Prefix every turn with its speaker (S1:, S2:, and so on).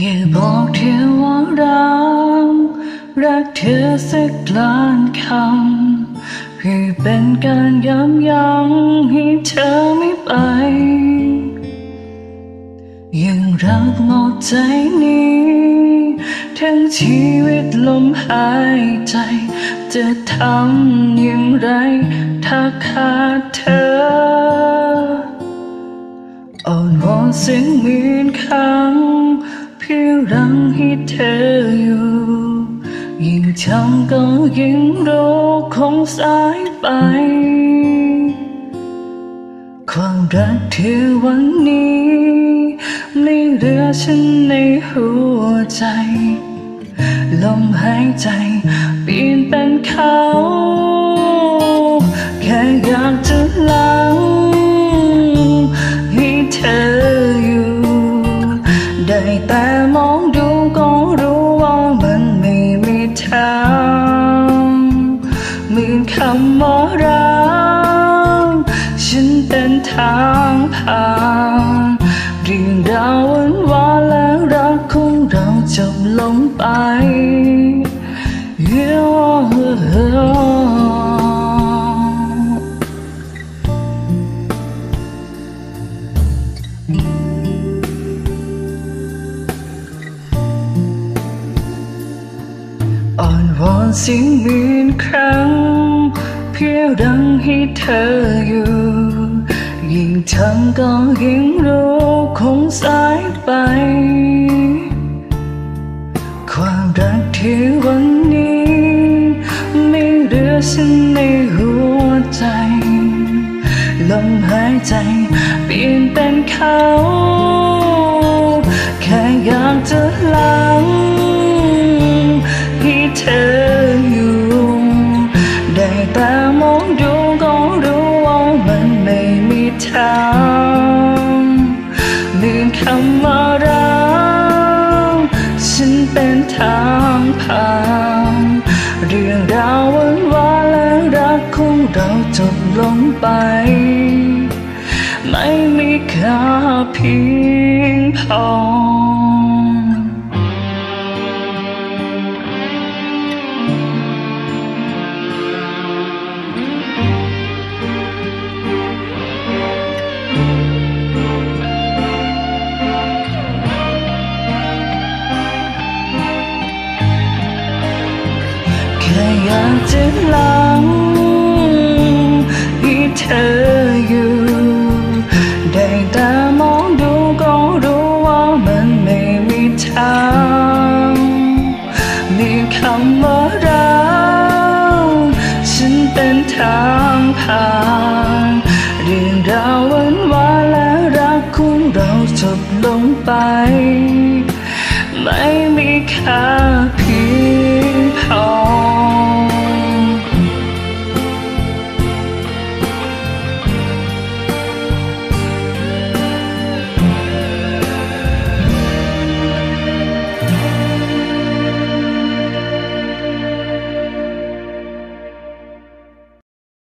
S1: อย่าบอกเธอว่ารักรักเธอสักล้านคำเพื่อเป็นการย้ำยั้งให้เธอไม่ไป ยังรักหมดใจนี้ทั้งชีวิตลมหายใจ จะทำอย่างไร ถ้าขาดเธออ่อนวอนเสียงหมื่นครั้งเพื่อ รังให้เธออยู่ ยิ่งทำก็ยิ่งรู้คงสายไป ความรักเธอวันนี้ ไม่เหลือฉันในหัวใจ ลมหายใจเปลี่ยนเป็นเขา ได้แต่มองดูก็รู้ว่ามันไม่มีทางเหมือนคำว่ารักฉันเป็นทางผ่านเรื่องราววันวานและรักของเราจบลงไปอ่ เสิ่งหมื่นครั้ง เพื่อดังให้เธออยู่ ยิ่งทำก็ยิ่งรู้คงสายไป ความรักที่วันนี้ ไม่เหลือฉันในหัวใจ ลมหายใจเปลี่ยนเป็นเขาแค่อยากจะหลังให้เธอ คำว่ารักฉันเป็นทางผ่านเรื่องราววันวานและรักของเราจบลงไป ไม่มีค่าเพียงพอ อยากจะหลังให้เธออยู่ ได้แต่มองดูก็รู้ว่ามันไม่มีทาง มีคำว่ารักฉันเป็นทางผ่านเรื่องราววันวานและรักของเราจบลงไป ไม่มีค่า